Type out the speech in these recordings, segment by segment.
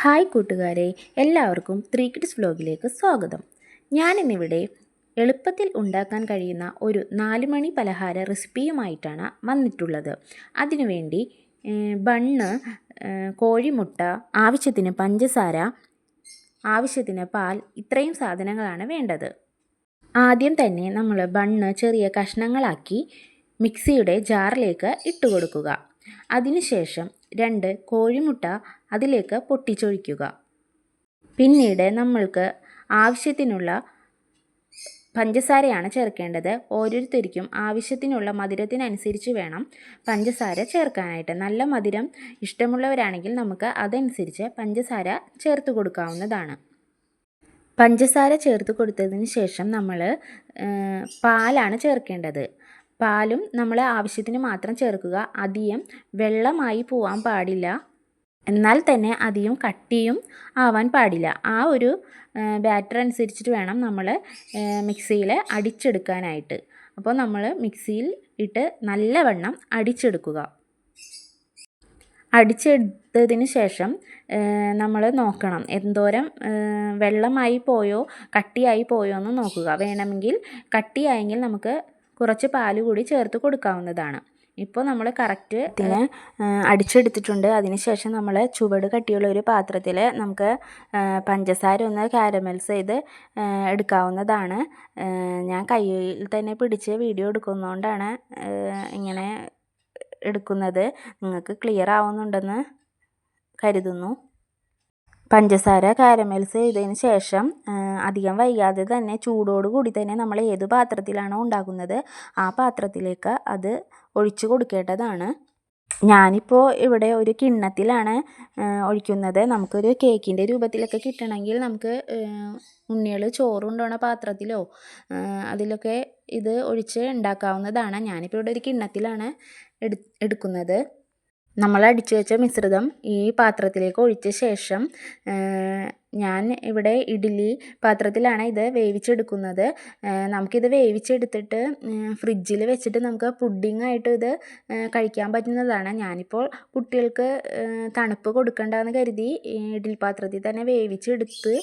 Hi കൂട്ടുകാരെ എല്ലാവർക്കും three kids വ്ലോഗിലേക്ക് സ്വാഗതം. ഞാനിന്നിവിടെ എളുപ്പത്തിൽ ഉണ്ടാക്കാൻ കഴിയുന്ന ഒരു നാലുമണി പലഹാര റെസിപ്പിയുമായിട്ടാണ് വന്നിട്ടുള്ളത്. അതിനുവേണ്ടി ബണ്ണ് കോഴിമുട്ട ആവശ്യത്തിന് പഞ്ചസാര ആവശ്യത്തിന് പാൽ ഇത്രയും സാധനങ്ങളാണ് വേണ്ടത്. ആദ്യം തന്നെ നമ്മൾ ബണ്ണ് ചെറിയ കഷ്ണങ്ങളാക്കി മിക്സിയുടെ ജാറിലേക്ക് ഇട്ട് കൊടുക്കുക അതിനുശേഷം രണ്ട് കോഴിമുട്ട അതിലേക്ക് പൊട്ടിച്ചൊഴിക്കുക. പിന്നീട് നമ്മൾക്ക് ആവശ്യത്തിനുള്ള പഞ്ചസാരയാണ് ചേർക്കേണ്ടത്. ഓരോരുത്തർക്കും ആവശ്യത്തിനുള്ള മധുരത്തിനനുസരിച്ച് വേണം പഞ്ചസാര ചേർക്കാനായിട്ട്. നല്ല മധുരം ഇഷ്ടമുള്ളവരാണെങ്കിൽ നമുക്ക് അതനുസരിച്ച് പഞ്ചസാര ചേർത്ത് കൊടുക്കാവുന്നതാണ്. പഞ്ചസാര ചേർത്ത് കൊടുത്തതിന് ശേഷം നമ്മൾ പാലാണ് ചേർക്കേണ്ടത്. പാലും നമ്മൾ ആവശ്യത്തിന് മാത്രം ചേർക്കുക. അധികം വെള്ളമായി പോവാൻ പാടില്ല. എന്നാൽ തന്നെ അധികം കട്ടിയും ആവാൻ പാടില്ല. ആ ഒരു ബാറ്റർ അനുസരിച്ചിട്ട് വേണം നമ്മൾ മിക്സിയിൽ അടിച്ചെടുക്കാനായിട്ട്. അപ്പോൾ നമ്മൾ മിക്സിയിൽ ഇട്ട് നല്ലവണ്ണം അടിച്ചെടുക്കുക. അടിച്ചെടുത്തതിന് ശേഷം നമ്മൾ നോക്കണം. എന്തോരം വെള്ളമായി പോയോ കട്ടിയായി പോയോ എന്ന് നോക്കുക. വേണമെങ്കിൽ കട്ടിയായെങ്കിൽ നമുക്ക് കുറച്ച് പാൽ കൂടി ചേർത്ത് കൊടുക്കാവുന്നതാണ്. ഇപ്പോൾ നമ്മൾ കറക്റ്റ് ഇതിന് അടിച്ചെടുത്തിട്ടുണ്ട്. അതിനുശേഷം നമ്മൾ ചുവട് കട്ടിയുള്ള ഒരു പാത്രത്തിൽ നമുക്ക് പഞ്ചസാര ഒന്ന് കാരമൽസ് ചെയ്ത് എടുക്കാവുന്നതാണ്. ഞാൻ കയ്യിൽ തന്നെ പിടിച്ച് വീഡിയോ എടുക്കുന്നതുകൊണ്ടാണ് ഇങ്ങനെ എടുക്കുന്നത്. നിങ്ങൾക്ക് ക്ലിയർ ആവുന്നുണ്ടെന്ന് കരുതുന്നു. പഞ്ചസാര കാരമൽസ് ചെയ്തതിന് ശേഷം അധികം വൈകാതെ തന്നെ ചൂടോട് കൂടി തന്നെ നമ്മൾ ഏത് പാത്രത്തിലാണോ ഉണ്ടാക്കുന്നത് ആ പാത്രത്തിലേക്ക് അത് ഒഴിച്ച് കൊടുക്കേണ്ടതാണ്. ഞാനിപ്പോൾ ഇവിടെ ഒരു കിണ്ണത്തിലാണ് ഒഴിക്കുന്നത്. നമുക്കൊരു കേക്കിന്റെ രൂപത്തിലൊക്കെ കിട്ടണമെങ്കിൽ നമുക്ക് ഉണ്ണികൾ ചോറ് കൊണ്ടുപോകുന്ന പാത്രത്തിലോ അതിലൊക്കെ ഇത് ഒഴിച്ച് ഉണ്ടാക്കാവുന്നതാണ്. ഞാനിപ്പോൾ ഇവിടെ ഒരു കിണ്ണത്തിലാണ് എടു എടുക്കുന്നത്. നമ്മൾ അടിച്ചു വെച്ച മിശ്രിതം ഈ പാത്രത്തിലേക്ക് ഒഴിച്ച ശേഷം ഞാൻ ഇവിടെ ഇഡ്ഡലി പാത്രത്തിലാണ് ഇത് വേവിച്ചെടുക്കുന്നത്. നമുക്കിത് വേവിച്ചെടുത്തിട്ട് ഫ്രിഡ്ജിൽ വെച്ചിട്ട് നമുക്ക് പുഡിംഗ് ആയിട്ട് ഇത് കഴിക്കാൻ പറ്റുന്നതാണ്. ഞാനിപ്പോൾ കുട്ടികൾക്ക് തണുപ്പ് കൊടുക്കണ്ടെന്ന് കരുതി ഇഡ്ഡലി പാത്രത്തിൽ തന്നെ വേവിച്ചെടുത്ത്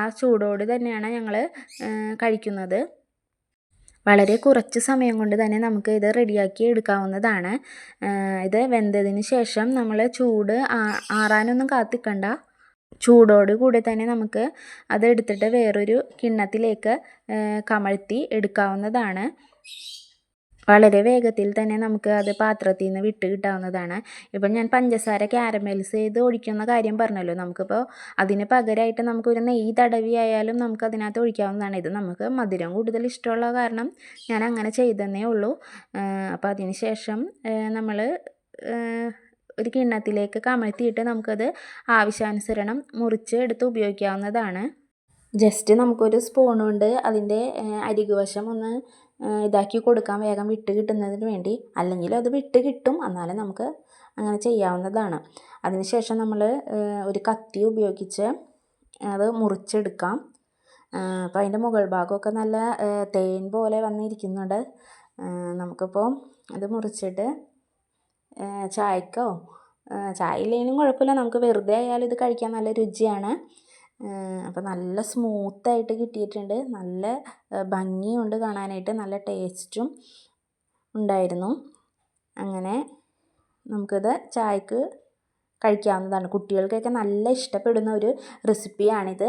ആ ചൂടോട് തന്നെയാണ് ഞങ്ങൾ കഴിക്കുന്നത്. വളരെ കുറച്ച് സമയം കൊണ്ട് തന്നെ നമുക്ക് ഇത് റെഡിയാക്കി എടുക്കാവുന്നതാണ്. ഇത് വെന്തതിന് ശേഷം നമ്മൾ ചൂട് ആറാനൊന്നും കാത്തിക്കണ്ട. ചൂടോട് കൂടി തന്നെ നമുക്ക് അതെടുത്തിട്ട് വേറൊരു കിണ്ണത്തിലേക്ക് കമഴ്ത്തി എടുക്കാവുന്നതാണ്. വളരെ വേഗത്തിൽ തന്നെ നമുക്ക് അത് പാത്രത്തിൽ നിന്ന് വിട്ട് കിട്ടാവുന്നതാണ്. ഇപ്പം ഞാൻ പഞ്ചസാര ക്യാരമൽസ് ചെയ്ത് ഒഴിക്കുന്ന കാര്യം പറഞ്ഞല്ലോ. നമുക്കിപ്പോൾ അതിന് പകരമായിട്ട് നമുക്കൊരു നെയ്യ് തടവി ആയാലും നമുക്ക് അതിനകത്ത് ഒഴിക്കാവുന്നതാണ്. ഇത് നമുക്ക് മധുരം കൂടുതൽ ഇഷ്ടമുള്ള കാരണം ഞാൻ അങ്ങനെ ചെയ്തെന്നേ ഉള്ളൂ. അപ്പോൾ അതിന് ശേഷം നമ്മൾ ഒരു കിണ്ണത്തിലേക്ക് കമഴ്ത്തിയിട്ട് നമുക്കത് ആവശ്യാനുസരണം മുറിച്ച് എടുത്ത് ഉപയോഗിക്കാവുന്നതാണ്. ജസ്റ്റ് നമുക്കൊരു സ്പൂൺ അതിന്റെ അരികുവശം ഒന്ന് ഇതാക്കി കൊടുക്കാൻ വേഗം വിട്ട് കിട്ടുന്നതിന് വേണ്ടി. അല്ലെങ്കിൽ അത് വിട്ട് കിട്ടും. എന്നാലും നമുക്ക് അങ്ങനെ ചെയ്യാവുന്നതാണ്. അതിനുശേഷം നമ്മൾ ഒരു കത്തി ഉപയോഗിച്ച് അത് മുറിച്ചെടുക്കാം. അപ്പോൾ അതിന്റെ മുകൾ ഭാഗമൊക്കെ നല്ല തേൻ പോലെ വന്നിരിക്കുന്നുണ്ട്. നമുക്കിപ്പോൾ അത് മുറിച്ചിട്ട് ചായക്കോ? ചായ ഇല്ലെങ്കിലും കുഴപ്പമില്ല. നമുക്ക് വെറുതെ ആയാലും ഇത് കഴിക്കാൻ നല്ല രുചിയാണ്. അപ്പോൾ നല്ല സ്മൂത്തായിട്ട് കിട്ടിയിട്ടുണ്ട്. നല്ല ഭംഗിയുണ്ട് കാണാനായിട്ട്. നല്ല ടേസ്റ്റും ഉണ്ടായിരുന്നു. അങ്ങനെ നമുക്കിത് ചായക്ക് കഴിക്കാവുന്നതാണ്. കുട്ടികൾക്കൊക്കെ നല്ല ഇഷ്ടപ്പെടുന്ന ഒരു റെസിപ്പിയാണിത്.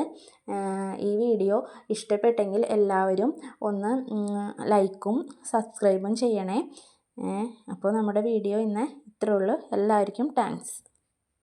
ഈ വീഡിയോ ഇഷ്ടപ്പെട്ടെങ്കിൽ എല്ലാവരും ഒന്ന് ലൈക്കും സബ്സ്ക്രൈബും ചെയ്യണേ. അപ്പോൾ നമ്മുടെ വീഡിയോ ഇന്ന് ഇത്രേ ഉള്ളൂ. എല്ലാവർക്കും താങ്ക്സ്.